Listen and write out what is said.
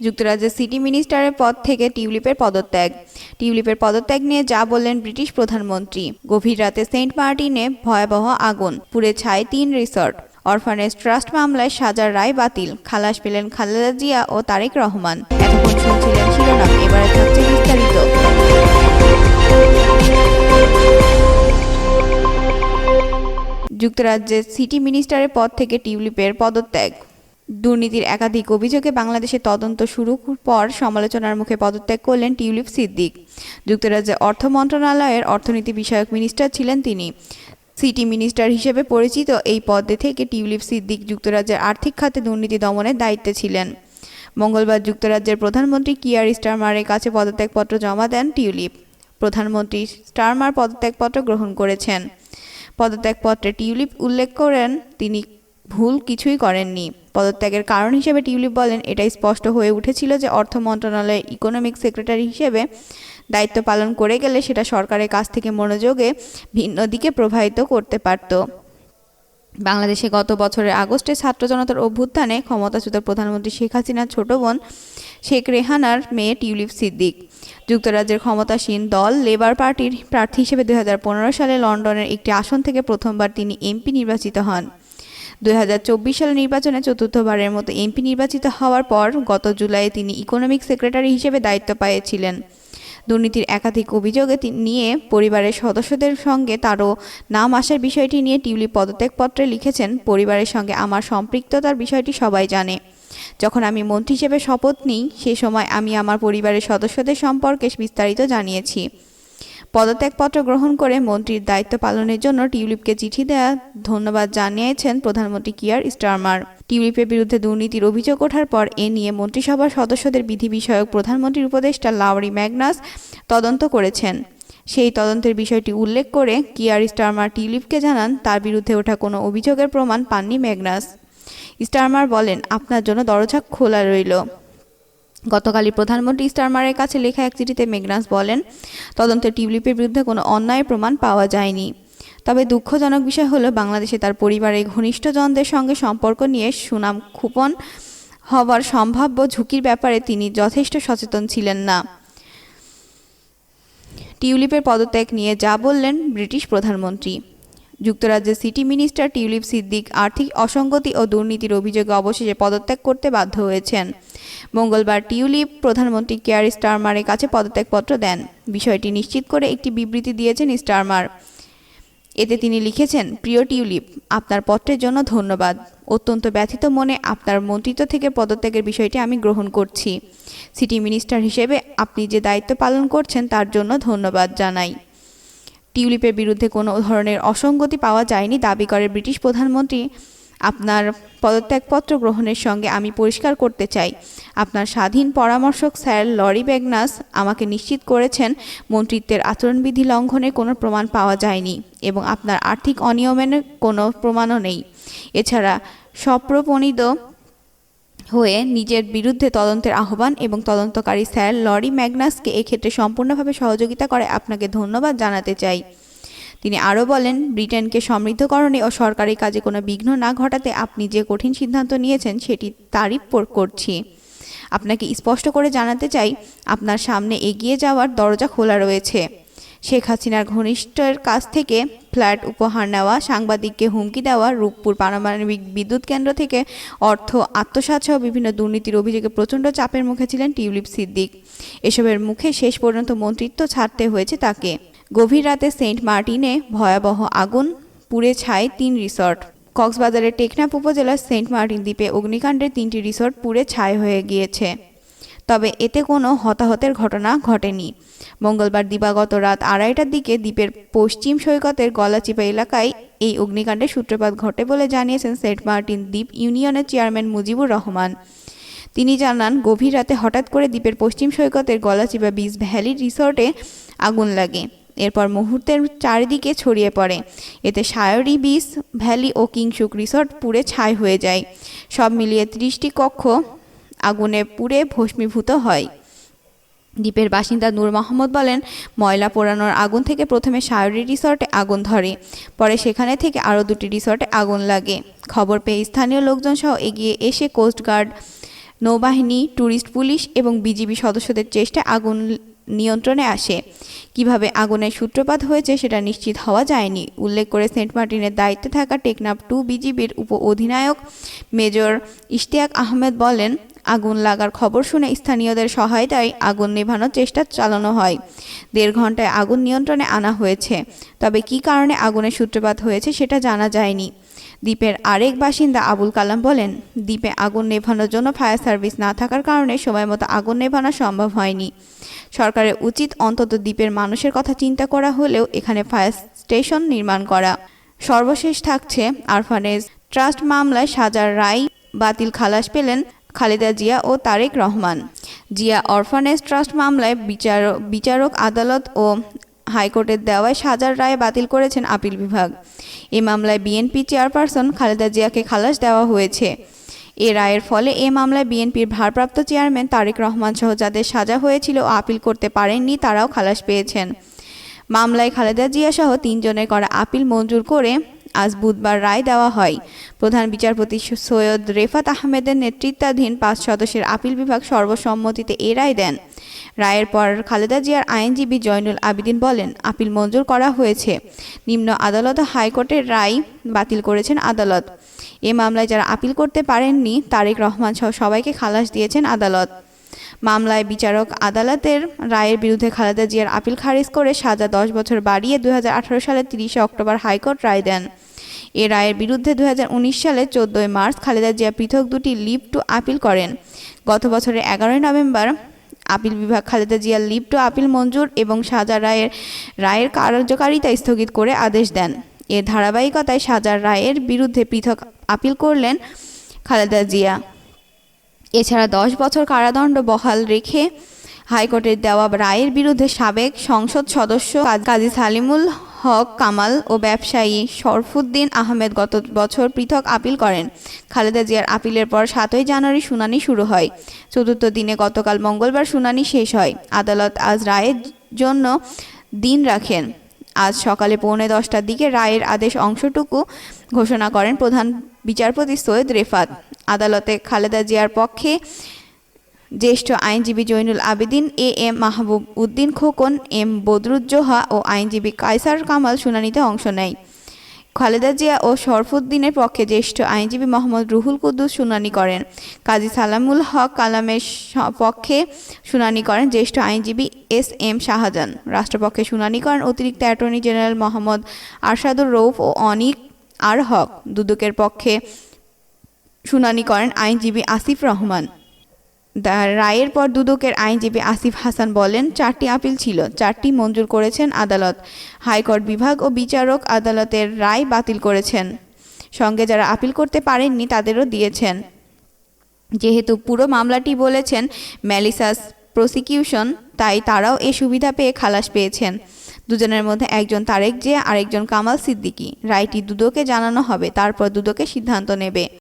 যুক্তরাজ্যের সিটি মিনিস্টারের পদ থেকে টিউলিপের পদত্যাগ। টিউলিপের পদত্যাগ নিয়ে যা বললেন ব্রিটিশ প্রধানমন্ত্রী। গভীর রাতে সেন্ট মার্টিনে ভয়াবহ আগুন, পুড়ে ছাই তিন রিসর্ট। অরফানেজ ট্রাস্ট মামলায় সাজার রায় বাতিল। খালাস পেলেন খালেদা জিয়া ও তারেক রহমান। যুক্তরাজ্যের সিটি মিনিস্টারের পদ থেকে টিউলিপের পদত্যাগ। দুর্নীতির একাধিক অভিযোগে বাংলাদেশে তদন্ত শুরুর পর সমালোচনার মুখে পদত্যাগ করলেন টিউলিপ সিদ্দিক। যুক্তরাজ্যের অর্থ মন্ত্রণালয়ের অর্থনীতি বিষয়ক মিনিস্টার ছিলেন তিনি। সিটি মিনিস্টার হিসেবে পরিচিত এই পদে থেকে টিউলিপ সিদ্দিক যুক্তরাজ্যের আর্থিক খাতে দুর্নীতি দমনের দায়িত্বে ছিলেন। মঙ্গলবার যুক্তরাজ্যের প্রধানমন্ত্রী কিয়ার স্টারমারের কাছে পদত্যাগপত্র জমা দেন টিউলিপ। প্রধানমন্ত্রী স্টারমার পদত্যাগপত্র গ্রহণ করেছেন। পদত্যাগপত্রে টিউলিপ উল্লেখ করেন, তিনি ভুল কিছুই করেননি। পদত্যাগের কারণ হিসেবে টিউলিপ বলেন, এটাই স্পষ্ট হয়ে উঠেছিল যে অর্থ মন্ত্রণালয়ের ইকোনমিক সেক্রেটারি হিসেবে দায়িত্ব পালন করে গেলে সেটা সরকারের কাছ থেকে মনোযোগে ভিন্ন দিকে প্রভাবিত করতে পারত। বাংলাদেশে গত বছরের আগস্টে ছাত্র জনতার অভ্যুত্থানে ক্ষমতাচ্যুত প্রধানমন্ত্রী শেখ হাসিনার ছোট বোন শেখ রেহানার মেয়ে টিউলিপ সিদ্দিক। যুক্তরাজ্যের ক্ষমতাসীন দল লেবার পার্টির প্রার্থী হিসেবে দু হাজার পনেরো সালে লন্ডনের একটি আসন থেকে প্রথমবার তিনি এমপি নির্বাচিত হন। দুই সালে নির্বাচনে চতুর্থবারের মতো এমপি নির্বাচিত হওয়ার পর গত জুলাইয়ে তিনি ইকোনমিক সেক্রেটারি হিসেবে দায়িত্ব পেয়েছিলেন। দুর্নীতির একাধিক অভিযোগে নিয়ে পরিবারের সদস্যদের সঙ্গে তারও নাম আসার বিষয়টি নিয়ে টিউলিপ পদত্যাগপত্রে লিখেছেন, পরিবারের সঙ্গে আমার সম্পৃক্ততার বিষয়টি সবাই জানে। যখন আমি মন্ত্রী হিসেবে শপথ নিই, সে সময় আমি আমার পরিবারের সদস্যদের সম্পর্কে বিস্তারিত জানিয়েছি। পদত্যাগপত্র গ্রহণ করে মন্ত্রীর দায়িত্ব পালনের জন্য টিউলিপকে চিঠি দেয়া ধন্যবাদ জানিয়েছেন প্রধানমন্ত্রী কিয়ার স্টারমার। টিউলিপের বিরুদ্ধে দুর্নীতির অভিযোগ ওঠার পর এ নিয়ে মন্ত্রিসভার সদস্যদের বিধি বিষয়ক প্রধানমন্ত্রীর উপদেষ্টা লাউরি ম্যাগনাস তদন্ত করেছেন। সেই তদন্তের বিষয়টি উল্লেখ করে কিয়ার স্টারমার টিউলিপকে জানান, তার বিরুদ্ধে ওঠা কোনো অভিযোগের প্রমাণ পাননি ম্যাগনাস। স্টারমার বলেন, আপনার জন্য দরজা খোলা রইল। গতকালই প্রধানমন্ত্রী স্টারমারের কাছে লেখা এক চিঠিতে মেঘনাস বলেন, তদন্তে টিউলিপের বিরুদ্ধে কোনো অন্যায় প্রমাণ পাওয়া যায়নি। তবে দুঃখজনক বিষয় হলো, বাংলাদেশে তার পরিবারের ঘনিষ্ঠজনদের সঙ্গে সম্পর্ক নিয়ে সুনাম ক্ষুপন হওয়ার সম্ভাব্য ঝুঁকির ব্যাপারে তিনি যথেষ্ট সচেতন ছিলেন না। টিউলিপের পদত্যাগ নিয়ে যা বললেন ব্রিটিশ প্রধানমন্ত্রী। যুক্তরাজ্যের সিটি মিনিস্টার টিউলিপ সিদ্দিক আর্থিক অসঙ্গতি ও দুর্নীতির অভিযোগে অবশেষে পদত্যাগ করতে বাধ্য হয়েছেন। মঙ্গলবার টিউলিপ প্রধানমন্ত্রী কেয়ার স্টারমারের কাছে পদত্যাগপত্র দেন। বিষয়টি নিশ্চিত করে একটি বিবৃতি দিয়েছেন স্টারমার। এতে তিনি লিখেছেন, প্রিয় টিউলিপ, আপনার পত্রের জন্য ধন্যবাদ। অত্যন্ত ব্যথিত মনে আপনার মন্ত্রিত্ব থেকে পদত্যাগের বিষয়টি আমি গ্রহণ করছি। সিটি মিনিস্টার হিসেবে আপনি যে দায়িত্ব পালন করছেন তার জন্য ধন্যবাদ জানাই। টিউলিপের বিরুদ্ধে কোনো ধরনের অসঙ্গতি পাওয়া যায়নি দাবি করে ব্রিটিশ প্রধানমন্ত্রী। আপনার পদত্যাগপত্র গ্রহণের সঙ্গে আমি পরিষ্কার করতে চাই। আপনার স্বাধীন পরামর্শক স্যার লরি ব্যাগনাস আমাকে নিশ্চিত করেছেন মন্ত্রিত্বের আচরণবিধি লঙ্ঘনের কোনো প্রমাণ পাওয়া যায়নি এবং আপনার আর্থিক অনিয়মের কোনো প্রমাণও নেই। এছাড়া সপ্রপণিত হয়ে নিজের বিরুদ্ধে তদন্তের আহ্বান এবং তদন্তকারী স্যার লরি ম্যাগনাসকে এক্ষেত্রে সম্পূর্ণভাবে সহযোগিতা করে আপনাকে ধন্যবাদ জানাতে চাই। তিনি আরও বলেন, ব্রিটেনকে সমৃদ্ধকরণে ও সরকারি কাজে কোনো বিঘ্ন না ঘটাতে আপনি যে কঠিন সিদ্ধান্ত নিয়েছেন সেটি তারিফ করছি। আপনাকে স্পষ্ট করে জানাতে চাই, আপনার সামনে এগিয়ে যাওয়ার দরজা খোলা রয়েছে। শেখ হাসিনার ঘনিষ্ঠের কাছ থেকে ফ্ল্যাট উপহার নেওয়া, সাংবাদিককে হুমকি দেওয়া, রূপপুর পারমাণবিক বিদ্যুৎ কেন্দ্র থেকে অর্থ আত্মসাৎ সহ বিভিন্ন দুর্নীতির অভিযোগে প্রচণ্ড চাপের মুখে ছিলেন টিউলিপ সিদ্দিক। এসবের মুখে শেষ পর্যন্ত মন্ত্রিত্ব ছাড়তে হয়েছে তাকে। গভীর রাতে সেন্ট মার্টিনে ভয়াবহ আগুন, পুড়ে ছাই তিন রিসর্ট। কক্সবাজারের টেকনাফ উপজেলার সেন্ট মার্টিন দ্বীপে অগ্নিকাণ্ডের তিনটি রিসর্ট পুড়ে ছাই হয়ে গিয়েছে। তবে এতে কোনো হতাহতের ঘটনা ঘটেনি। মঙ্গলবার দিবাগত রাত আড়াইটার দিকে দ্বীপের পশ্চিম সৈকতের গলাচিপা এলাকায় এই অগ্নিকাণ্ডের সূত্রপাত ঘটে বলে জানিয়েছেন সেন্ট মার্টিন দ্বীপ ইউনিয়নের চেয়ারম্যান মুজিবুর রহমান। তিনি জানান, গভীর রাতে হঠাৎ করে দ্বীপের পশ্চিম সৈকতের গলাচিপা বিচ ভ্যালি রিসর্টে আগুন লাগে। এরপর মুহূর্তের চারিদিকে ছড়িয়ে পড়ে। এতে সায়রি বিচ ভ্যালি ও কিংসুক রিসর্ট পুড়ে ছাই হয়ে যায়। সব মিলিয়ে ত্রিশটি কক্ষ আগুনে পুড়ে ভস্মীভূত হয়। দ্বীপের বাসিন্দা নূর মোহাম্মদ বলেন, ময়লা পোড়ানোর আগুন থেকে প্রথমে সায়রি রিসর্টে আগুন ধরে, পরে সেখানে থেকে আরও দুটি রিসর্টে আগুন লাগে। খবর পেয়ে স্থানীয় লোকজন সহ এগিয়ে এসে কোস্টগার্ড নৌবাহিনী ট্যুরিস্ট পুলিশ এবং বিজিবি সদস্যদের চেষ্টায় আগুন নিয়ন্ত্রণে আসে। কীভাবে আগুনের সূত্রপাত হয়েছে সেটা নিশ্চিত হওয়া যায়নি। উল্লেখ করে সেন্ট মার্টিনের দায়িত্বে থাকা টেকনাফ টু বিজিবির উপ অধিনায়ক মেজর ইশতিয়াক আহমেদ বলেন, আগুন লাগার খবর শুনে স্থানীয়দের সহায়তায় আগুন নেভানোর চেষ্টা চালানো হয়। দেড় ঘন্টায় আগুন নিয়ন্ত্রণে আনা হয়েছে। তবে কী কারণে আগুনের সূত্রপাত হয়েছে সেটা জানা যায়নি। দ্বীপের আরেক বাসিন্দা আবুল কালাম বলেন, দ্বীপে আগুন নেভানোর জন্য ফায়ার সার্ভিস না থাকার কারণে সময় মতো আগুন নেভানো সম্ভব হয়নি। সরকারের উচিত অন্তত দ্বীপের মানুষের কথা চিন্তা করা হলেও এখানে ফায়ার স্টেশন নির্মাণ করা। সর্বশেষ থাকছে আরফানেজ। ট্রাস্ট মামলায় সাজার রায় বাতিল খালাস পেলেন খালেদা জিয়া ও তারেক রহমান। জিয়া অরফানেজ ট্রাস্ট মামলায় বিচারক বিচারক আদালত ও হাইকোর্টের দেওয়ায় সাজার রায় বাতিল করেছেন আপিল বিভাগ। এ মামলায় বিএনপি চেয়ারপারসন খালেদা জিয়াকে খালাস দেওয়া হয়েছে। এ রায়ের ফলে এ মামলায় বিএনপির ভারপ্রাপ্ত চেয়ারম্যান তারেক রহমান সহ যাদের সাজা হয়েছিল আপিল করতে পারেননি, তারাও খালাস পেয়েছেন। মামলায় খালেদা জিয়া সহ তিনজনের করা আপিল মঞ্জুর করে আজ বুধবার রায় দেওয়া হয়। প্রধান বিচারপতি সৈয়দ রেফাত আহমেদের নেতৃত্বাধীন পাঁচ সদস্যের আপিল বিভাগ সর্বসম্মতিতে এ রায় দেন। রায়ের পর খালেদা জিয়ার আইনজীবী জয়নুল আবিদিন বলেন, আপিল মঞ্জুর করা হয়েছে। নিম্ন আদালত হাইকোর্টের রায় বাতিল করেছেন আদালত। এ মামলায় যারা আপিল করতে পারেননি, তারেক রহমান সহ সবাইকে খালাস দিয়েছেন আদালত। মামলায় বিচারক আদালতের রায়ের বিরুদ্ধে খালেদা জিয়ার আপিল খারিজ করে সাজা দশ বছর বাড়িয়ে দু হাজার আঠেরো সালের তিরিশে অক্টোবর হাইকোর্ট রায় দেন। এ রায়ের বিরুদ্ধে দু হাজার উনিশ সালে চোদ্দোই মার্চ খালেদা জিয়া পৃথক দুটি লিভ টু আপিল করেন। গত বছরের এগারোই নভেম্বর আপিল বিভাগ খালেদা জিয়ার লিভ টু আপিল মঞ্জুর এবং সাজা রায়ের রায়ের কার্যকারিতা স্থগিত করে আদেশ দেন। এর ধারাবাহিকতায় সাজার রায়ের বিরুদ্ধে পৃথক আপিল করলেন খালেদা জিয়া। এছাড়া দশ বছর কারাদণ্ড বহাল রেখে হাইকোর্টের দেওয়া রায়ের বিরুদ্ধে সাবেক সংসদ সদস্য কাজী সালিমুল হক কামাল ও ব্যবসায়ী শরফুদ্দিন আহমেদ গত বছর পৃথক আপিল করেন। খালেদা জিয়ার আপিলের পর সাতই জানুয়ারি শুনানি শুরু হয়। চতুর্থ দিনে গতকাল মঙ্গলবার শুনানি শেষ হয়। আদালত আজ রায়ের জন্য দিন রাখেন। আজ সকালে পৌনে দশটার দিকে রায়ের আদেশ অংশটুকু ঘোষণা করেন প্রধান বিচারপতি সৈয়দ রেফাত। আদালতে খালেদা জিয়ার পক্ষে জ্যেষ্ঠ আইনজীবী Zainul Abedin A M Mahbub Uddin Khokon, M Badruzzoha ও আইনজীবী কায়সার কামাল শুনানিতে অংশ নেয়। খালেদা জিয়া ও শরফুদ্দিনের পক্ষে জ্যেষ্ঠ আইনজীবী মোহাম্মদ রুহুল কুদ্দুস শুনানি করেন। কাজী সালামুল হক কালামের পক্ষে শুনানি করেন জ্যেষ্ঠ আইনজীবী এস এম শাহজাহান। রাষ্ট্রপক্ষে শুনানি করেন অতিরিক্ত অ্যাটর্নি জেনারেল মোহাম্মদ আরশাদুর রৌফ ও অনিক আর হক। দুদকের পক্ষে শুনানি করেন আইনজীবী আসিফ রহমান। রায়ের পর দুদকের আইনজীবী আসিফ হাসান বলেন, চারটি আপিল ছিল। চারটি মঞ্জুর করেছেন আদালত। হাইকোর্ট বিভাগ ও বিচারক আদালতের রায় বাতিল করেছেন। সঙ্গে যারা আপিল করতে পারেননি, তাদেরও দিয়েছেন। যেহেতু পুরো মামলাটি বলেছেন ম্যালিসাস প্রসিকিউশন, তাই তারাও এ সুবিধা পেয়ে খালাস পেয়েছেন। দুজনের মধ্যে একজন তারেক জিয়া আরেকজন কামাল সিদ্দিকী। রায়টি দুদকে জানানো হবে, তারপর দুদকে সিদ্ধান্ত নেবে।